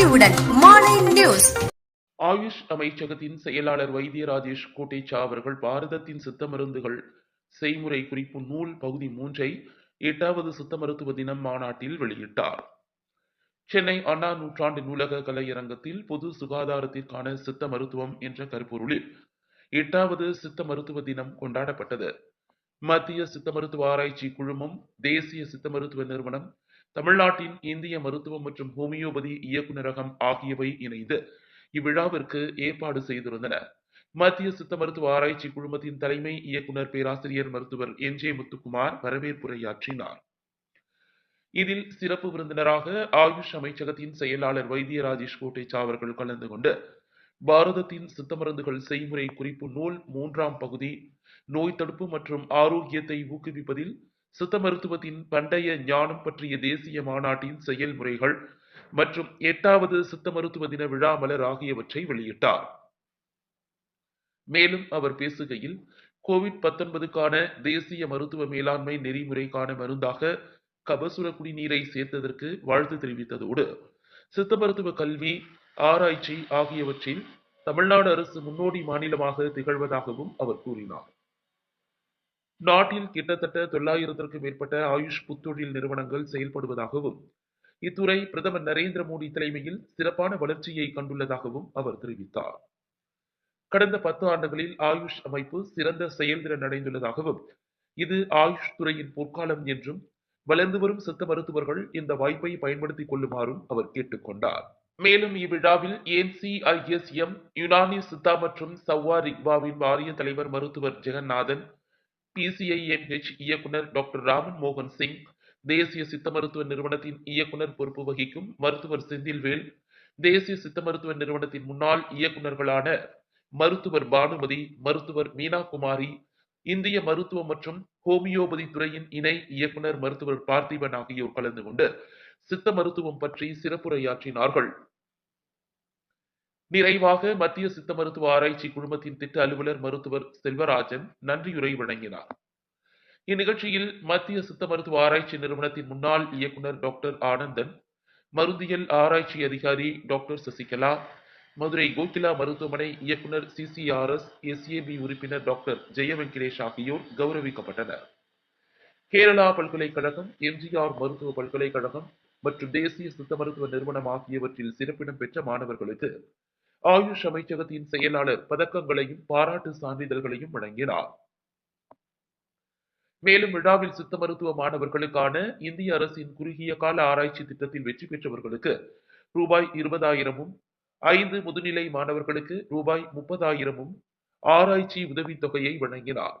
அறிவுடன் மாலை நியூஸ். ஆயுஷ் அமைச்சகத்தின் செயலாளர் வைத்திய ராஜேஷ் கோட்டேச்சா அவர்கள் பாரதத்தின் சித்த மருந்துகள் செய்முறை குறிப்பு நூல் பகுதி மூன்றை எட்டாவது சித்த மருத்துவ தினம் மாநாட்டில் வெளியிட்டார். சென்னை அண்ணா நூற்றாண்டு நூலக கலையரங்கத்தில் பொது சுகாதாரத்திற்கான சித்த மருத்துவம் என்ற கருப்பொருளில் எட்டாவது சித்த மருத்துவ தினம் கொண்டாடப்பட்டது. மத்திய சித்த மருத்துவ ஆராய்ச்சி குழுமம் தேசிய சித்த மருத்துவ நிறுவனம் தமிழ்நாட்டின் இந்திய மருத்துவம் மற்றும் ஹோமியோபதி இயக்குநரகம் ஆகியவை இணைந்து இவ்விழாவிற்கு ஏற்பாடு செய்திருந்தன. மத்திய சித்த மருத்துவ ஆராய்ச்சி குழுமத்தின் தலைமை இயக்குனர் பேராசிரியர் மருத்துவர் என் ஜே முத்துக்குமார் வரவேற்புரையாற்றினார். இதில் சிறப்பு விருந்தினராக ஆயுஷ் அமைச்சகத்தின் செயலாளர் வைத்திய ராஜேஷ் கோட்டேச்சா அவர்கள் கலந்து கொண்டு பாரதத்தின் சித்த மருந்துகள் செய்முறை குறிப்பு நூல் மூன்றாம் பகுதி நோய் தடுப்பு மற்றும் ஆரோக்கியத்தை ஊக்குவிப்பதில் சித்த மருத்துவத்தின் பண்டைய ஞானம் பற்றிய தேசிய மாநாட்டின் செயல்முறைகள் மற்றும் எட்டாவது சித்த மருத்துவ தின விழா மலர் ஆகியவற்றை வெளியிட்டார். மேலும் அவர் பேசுகையில் கோவிட் பத்தொன்பதுக்கான தேசிய மருத்துவ மேலாண்மை நெறிமுறைக்கான மருந்தாக கபசுர குடிநீரை சேர்த்ததற்கு வாழ்த்து தெரிவித்ததோடு சித்த மருத்துவ கல்வி ஆராய்ச்சி ஆகியவற்றில் தமிழ்நாடு அரசு முன்னோடி மாநிலமாக திகழ்வதாகவும் அவர் கூறினார். நாட்டில் கிட்டத்தட்ட தொள்ளாயிரத்திற்கும் மேற்பட்ட ஆயுஷ் புத்தொழில் நிறுவனங்கள் செயல்படுவதாகவும் இத்துறை பிரதமர் நரேந்திர மோடி தலைமையில் சிறப்பான வளர்ச்சியை கண்டுள்ளதாகவும் அவர் தெரிவித்தார். கடந்த பத்து ஆண்டுகளில் ஆயுஷ் அமைப்பு சிறந்த செயல்திறன் அடைந்துள்ளதாகவும் இது ஆயுஷ் துறையின் பொற்காலம் என்றும் வளர்ந்து வரும் சித்த மருத்துவர்கள் இந்த வாய்ப்பை பயன்படுத்திக் கொள்ளுமாறும் அவர் கேட்டுக்கொண்டார் மேலும் இவ்விழாவில் என்சிஐஎஸ்எம் யுனானி சித்தா மற்றும் சவ்வா ரிக்வாவின் வாரிய தலைவர் மருத்துவர் ஜெகநாதன் பிசிஐஎம்ஹெச் இயக்குனர் டாக்டர் ராமன் மோகன் சிங் தேசிய சித்த மருத்துவ நிறுவனத்தின் இயக்குனர் பொறுப்பு வகிக்கும் மருத்துவர் செந்தில்வேல் தேசிய சித்த மருத்துவ நிறுவனத்தின் முன்னாள் இயக்குநர்களான மருத்துவர் பானுமதி மருத்துவர் மீனா குமாரி இந்திய மருத்துவ மற்றும் ஹோமியோபதி துறையின் இணை இயக்குனர் மருத்துவர் பார்த்திபன் ஆகியோர் கலந்து கொண்டு சித்த மருத்துவம் பற்றி சிறப்புரையாற்றினார்கள். நிறைவாக மத்திய சித்த மருத்துவ ஆராய்ச்சி குழுமத்தின் திட்ட அலுவலர் மருத்துவர் செல்வராஜன் நன்றியுரை வழங்கினார். இந்நிகழ்ச்சியில் மத்திய சித்த மருத்துவ ஆராய்ச்சி நிறுவனத்தின் முன்னாள் இயக்குனர் டாக்டர் ஆனந்தன் மருந்தியல் ஆராய்ச்சி அதிகாரி டாக்டர் சசிகலா மதுரை கோகிலா மருத்துவமனை இயக்குனர் சிசிஆர்எஸ் எஸ்ஏபி உறுப்பினர் டாக்டர் ஜெய வெங்கடேஷ் ஆகியோர் கௌரவிக்கப்பட்டனர். கேரளா பல்கலைக்கழகம் எம்ஜிஆர் மருத்துவ பல்கலைக்கழகம் மற்றும் தேசிய சித்த மருத்துவ நிறுவனம் ஆகியவற்றில் சிறப்பிடம் பெற்ற மாணவர்களுக்கு ஆயுஷ் அமைச்சகத்தின் செயலாளர் பதக்கங்களையும் பாராட்டு சான்றிதழ்களையும் வழங்கினார். மேலும் விழாவில் சித்த மருத்துவ மாணவர்களுக்கான இந்திய அரசின் குறுகிய கால ஆராய்ச்சி திட்டத்தில் வெற்றி பெற்றவர்களுக்கு ரூபாய் இருபதாயிரமும் ஐந்து முதுநிலை மாணவர்களுக்கு ரூபாய் முப்பதாயிரமும் ஆராய்ச்சி உதவித்தொகையை வழங்கினார்.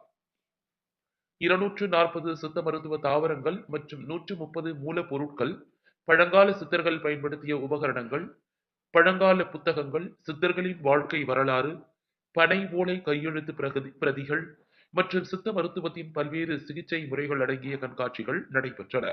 இருநூற்று நாற்பது சித்த மருத்துவ தாவரங்கள் மற்றும் நூற்று முப்பது மூலப்பொருட்கள் பழங்கால சித்தர்கள் பயன்படுத்திய உபகரணங்கள் பழங்கால புத்தகங்கள் சித்தர்களின் வாழ்க்கை வரலாறு பனை ஓலை கையெழுத்து பிரகதி பிரதிகள் மற்றும் சித்த மருத்துவத்தின் பல்வேறு சிகிச்சை முறைகள் அடங்கிய கண்காட்சிகள் நடைபெற்றன.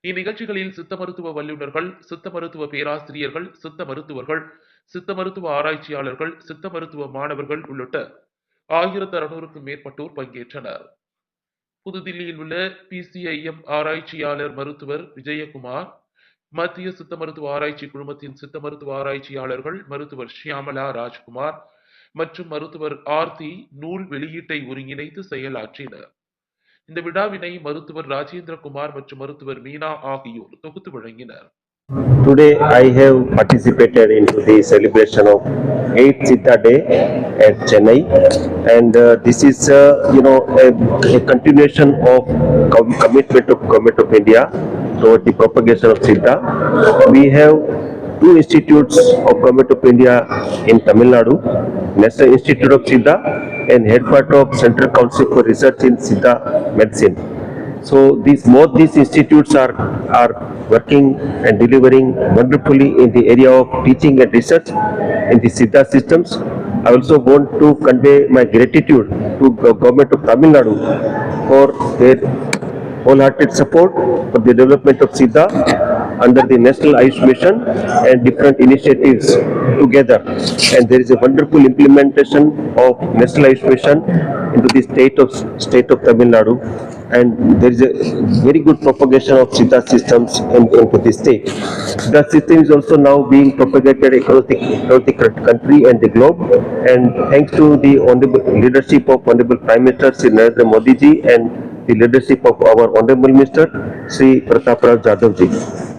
இந்நிகழ்ச்சிகளில் சித்த மருத்துவ வல்லுநர்கள் சித்த மருத்துவ பேராசிரியர்கள் சித்த மருத்துவர்கள் சித்த மருத்துவ ஆராய்ச்சியாளர்கள் சித்த மருத்துவ மாணவர்கள் உள்ளிட்ட ஆயிரத்து அறுநூறுக்கும் மேற்பட்டோர் பங்கேற்றனர். புதுதில்லியில் உள்ள பிசிஐஎம் ஆராய்ச்சியாளர் மருத்துவர் விஜயகுமார் மத்திய சித்த மருத்துவ ஆராய்ச்சி குழுமத்தின் சித்த மருத்துவ ஆராய்ச்சியாளர்கள் மருத்துவர் ஷியாமலா ராஜ்குமார் மற்றும் மருத்துவர் ஆர்த்தி நூல் வெளியீட்டை ஒருங்கிணைத்து செயலாற்றினர். இந்த விழாவினை மருத்துவர் ராஜேந்திரகுமார் மற்றும் மருத்துவர் மீனா ஆகியோர் தொகுத்து வழங்கினர். Today I have participated into the celebration of 8th Siddha Day at Chennai. And uh, this is uh, you know a, a continuation of com- commitment of government of India. Toward the propagation of Siddha. We have two institutes of government of India in Tamil Nadu, National Institute of Siddha and headquarter of Central Council for Research in Siddha Medicine. So these, both these institutes are, are working and delivering wonderfully in the area of teaching and research in the Siddha systems. I also want to convey my gratitude to the government of Tamil Nadu for their wholehearted support for the development of Siddha under the National Ayush Mission and different initiatives together. And there is a wonderful implementation of National Ayush Mission into the state of, state of Tamil Nadu. And there is a very good propagation of Siddha systems in, into the state. The system is also now being propagated across the, across the country and the globe. And thanks to the honorable leadership of Honorable Prime Minister Sri Narendra Modi ji and the leadership of our Honorable Minister Sri Pratap Rao Jadhav ji.